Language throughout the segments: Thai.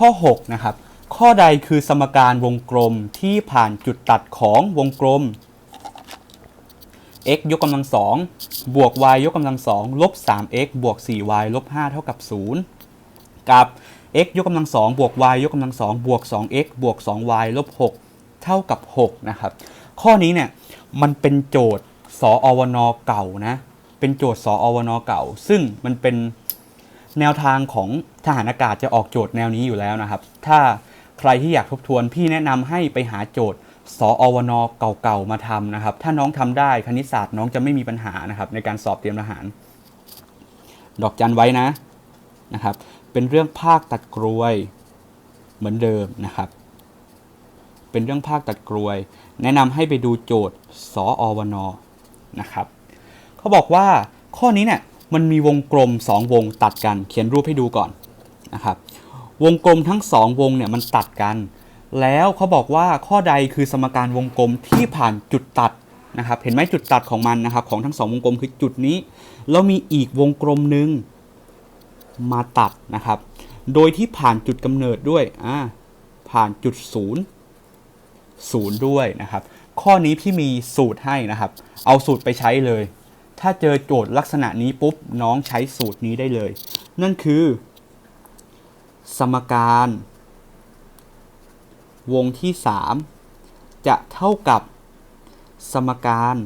ข้อ 6 นะครับ ข้อใดคือสมการวงกลมที่ผ่านจุดตัดของวงกลม x ยกกำลังสองบวก y ยกกำลังสองลบ 3x บวก 4y ลบ 5 เท่ากับ 0 กับ x ยกกำลังสองบวก y ยกกำลังสองบวก 2x บวก 2y ลบ 6 เท่ากับ 6 นะครับ ข้อนี้เนี่ยมันเป็นโจทย์สออวนเก่านะ เป็นโจทย์สออวนเก่า ซึ่งมันเป็น แนวทางของทหารอากาศจะออกโจทย์แนวนี้อยู่แล้วนะครับ ถ้าใครที่อยากทบทวนพี่แนะนำให้ไปหาโจทย์สออวนเก่าๆมาทำนะครับ ถ้าน้องทำได้คณิตศาสตร์น้องจะไม่มีปัญหานะครับ ในการสอบเตรียมทหาร ดอกจันไว้นะนะครับ เป็นเรื่องภาคตัดกรวยเหมือนเดิมนะครับ เป็นเรื่องภาคตัดกรวย แนะนำให้ไปดูโจทย์สออวนนะครับเขาบอกว่าข้อนี้เนี่ย มันมีวงกลม 2 วงตัดกัน เขียนรูปให้ดูก่อนนะครับ วงกลมทั้ง 2 วงเนี่ยมันตัดกัน แล้วเขาบอกว่าข้อใดคือสมการวงกลมที่ผ่านจุดตัดนะครับ เห็นไหมจุดตัดของมันนะครับ ของทั้งสองวงกลมคือจุดนี้ แล้วมีอีกวงกลมหนึ่งมาตัดนะครับ โดยที่ผ่านจุดกำเนิดด้วย อ่า ผ่านจุดศูนย์ศูนย์ด้วยนะครับ ข้อนี้พี่มีสูตรให้นะครับ เอาสูตรไปใช้เลย ถ้าเจอโจทย์ลักษณะนี้ปุ๊บน้องใช้สูตรนี้ได้เลย นั่นคือ สมการ วงที่ 3 จะเท่ากับสมการ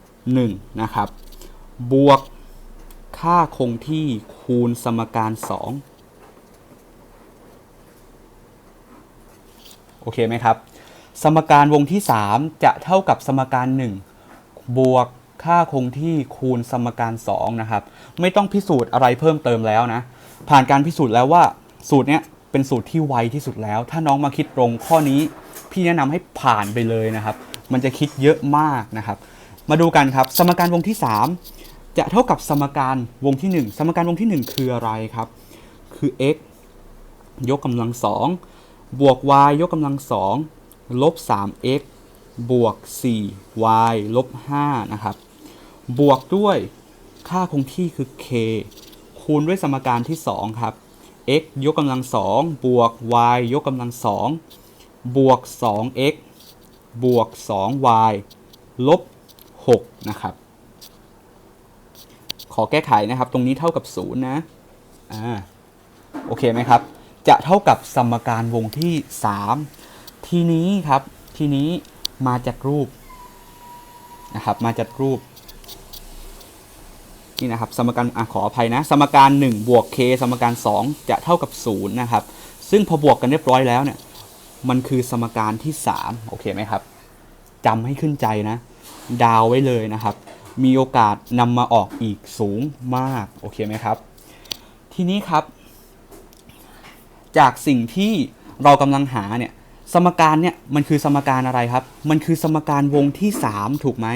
1 นะครับ บวกค่าคงที่คูณสมการ 2 โอเคไหมครับ สมการวงที่ 3 จะเท่ากับสมการ 1 บวก ค่าคงที่คูณสมการ 2 นะครับ ไม่ต้องพิสูจน์อะไรเพิ่มเติมแล้วนะ ผ่านการพิสูจน์แล้วว่าสูตรเนี้ยเป็นสูตรที่ไวที่สุดแล้ว ถ้าน้องมาคิดตรงข้อนี้ พี่แนะนำให้ผ่านไปเลยนะครับ มันจะคิดเยอะมากนะครับ มาดูกันครับ สมการวงที่ 3 จะเท่ากับสมการวงที่ 1 สมการวงที่ 1 คืออะไรครับ คือ x ยกกำลังสองบวก y ยกกำลังสองลบ 3x บวก 4y ลบ 5 นะครับ บวกด้วยค่าคงที่คือ k คูณด้วยสมการที่ 2 ครับ x ยกกำลังสองบวก y ยกกำลังสองบวก 2x บวก 2y ลบ 6 นะครับ ขอแก้ไขนะครับ ตรงนี้เท่ากับ 0 นะ อ่า โอเคไหมครับ จะเท่ากับสมการวงที่ 3 ทีนี้ครับ ทีนี้มาจากรูป นะครับ มาจากรูป นี่นะครับสมการอขออภัยนะ สมการ 1 บวก k สมการ 2 จะเท่ากับ0นะครับซึ่งพอบวกกันเรียบร้อยแล้วเนี่ยมันคือสมการที่ 3 โอเคไหมครับจำให้ขึ้นใจนะ ดาวไว้เลยนะครับ มีโอกาสนำมาออกอีกสูงมากโอเคไหมครับ ทีนี้ครับ จากสิ่งที่เรากำลังหาเนี่ย สมการเนี่ยมันคือสมการอะไรครับ มันคือสมการวงที่ 3 ถูกไหม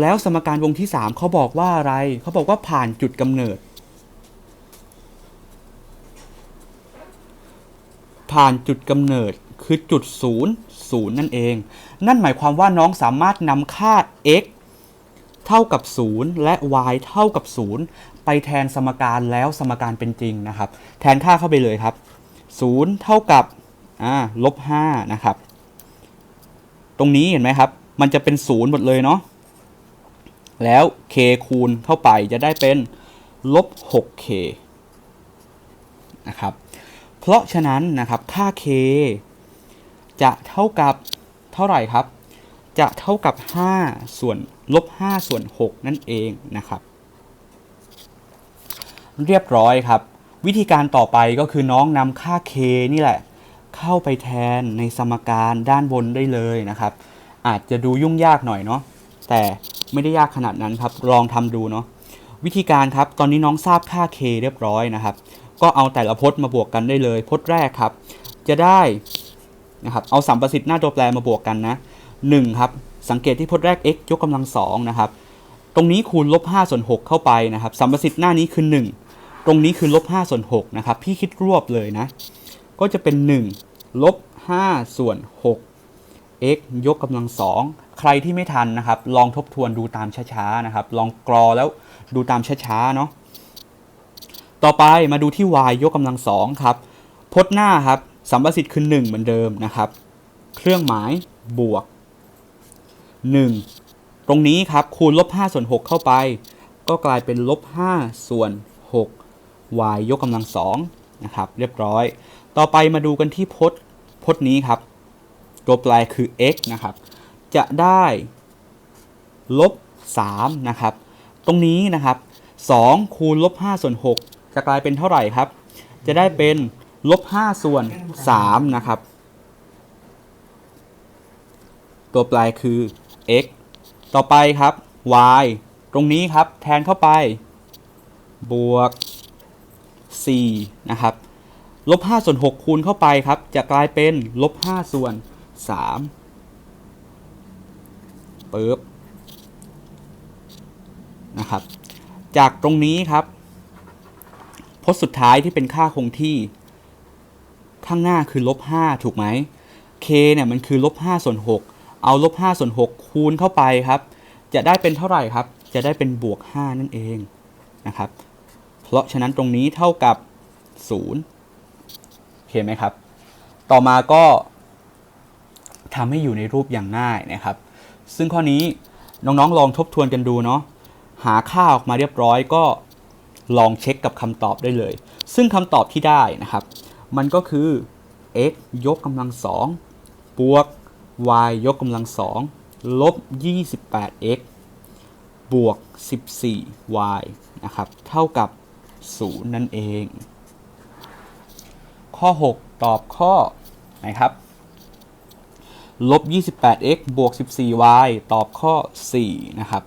แล้วสมการวงที่ 3เขาบอกว่าอะไร เขาบอกว่าผ่านจุดกำเนิด ผ่านจุดกำเนิดคือจุด0 0นั่นเอง นั่นหมายความว่าน้องสามารถนำค่า x เท่ากับ 0 และ y เท่ากับ 0 ไปแทนสมการแล้วสมการเป็นจริงนะครับ แทนค่าเข้าไปเลยครับ 0 เท่ากับ อ่าลบ5นะครับ ตรงนี้เห็นไหมครับ มันจะเป็น0หมดเลยเนาะแล้ว k คูณเข้าไปจะได้เป็นลบ 6k นะครับ เพราะฉะนั้นนะครับค่า k จะเท่ากับเท่าไหร่ครับ จะเท่ากับ 5 ส่วนลบ 5 ส่วน 6 นั่นเองนะครับ เรียบร้อยครับ วิธีการต่อไปก็คือน้องนำค่า k นี่แหละ เข้าไปแทนในสมการด้านบนได้เลยนะครับ อาจจะดูยุ่งยากหน่อยเนาะแต่ไม่ได้ยากขนาดนั้นครับ ลองทำดูเนาะวิธีการครับ ตอนนี้น้องทราบค่า k เรียบร้อยนะครับ ก็เอาแต่ละพจน์มาบวกกันได้เลย พจน์แรกครับ จะได้นะครับ เอาสัมประสิทธิ์หน้าตัวแปรมาบวกกันนะ1ครับ สังเกตที่พจน์แรก x ยกกำลังสองนะครับ ตรงนี้คูณลบ5ส่วน6เข้าไปนะครับ สัมประสิทธิ์หน้านี้คือ 1 ตรงนี้คือลบ5ส่วน6นะครับ พี่คิดรวบเลยนะ ก็จะเป็น 1 ลบ5ส่วน6 x ยกกำลังสองใครที่ไม่ทันนะครับ ลองทบทวนดูตามช้าๆนะครับ ลองกรอแล้วดูตามช้าๆเนาะต่อไปมาดูที่ y ยกกำลังสองครับพจน์หน้าครับสัมประสิทธิ์คือ 1 เหมือนเดิมนะครับ เครื่องหมายบวก 1 ตรงนี้ครับคูณลบ5ส่วน6เข้าไป ก็กลายเป็นลบ5ส่วน6 y ยกกำลัง2นะครับ เรียบร้อย ต่อไปมาดูกันที่พจน์ พจน์นี้ครับตัวแปรคือ x นะครับ จะได้ลบ3นะครับ ตรงนี้นะครับ2คูณลบ5ส่วน6จะกลายเป็นเท่าไหร่ครับ จะได้เป็นลบ5ส่วน3นะครับ ตัวแปรคือ x ต่อไปครับ y ตรงนี้ครับแทนเข้าไป บวก4นะครับ ลบ5ส่วน6คูณเข้าไปครับ จะกลายเป็นลบ5ส่วน3ปึ๊บนะครับ จากตรงนี้ครับพจน์สุดท้ายที่เป็นค่าคงที่ ข้างหน้าคือลบ5ถูกไหม k เนี่ยมันคือลบ5ส่วน6เอาลบ5ส่วน6คูณเข้าไปครับ จะได้เป็นเท่าไหร่ครับ จะได้เป็นบวก 5 นั่นเองนะครับ เพราะฉะนั้นตรงนี้เท่ากับ 0 โอเคไหมครับ ต่อมาก็ทำให้อยู่ในรูปอย่างง่ายนะครับ ซึ่งข้อนี้น้องๆลองทบทวนกันดูเนาะหาค่าออกมาเรียบร้อยก็ลองเช็คกับคำตอบได้เลย ซึ่งคำตอบที่ได้นะครับ มันก็คือ x ยกกำลังสองบวก y ยกกำลังสองลบ 28x บวก 14y นะครับ เท่ากับ 0 นั่นเอง ข้อ 6 ตอบข้อไหนครับลบ 28x บวก 14y ตอบข้อ 4 นะครับ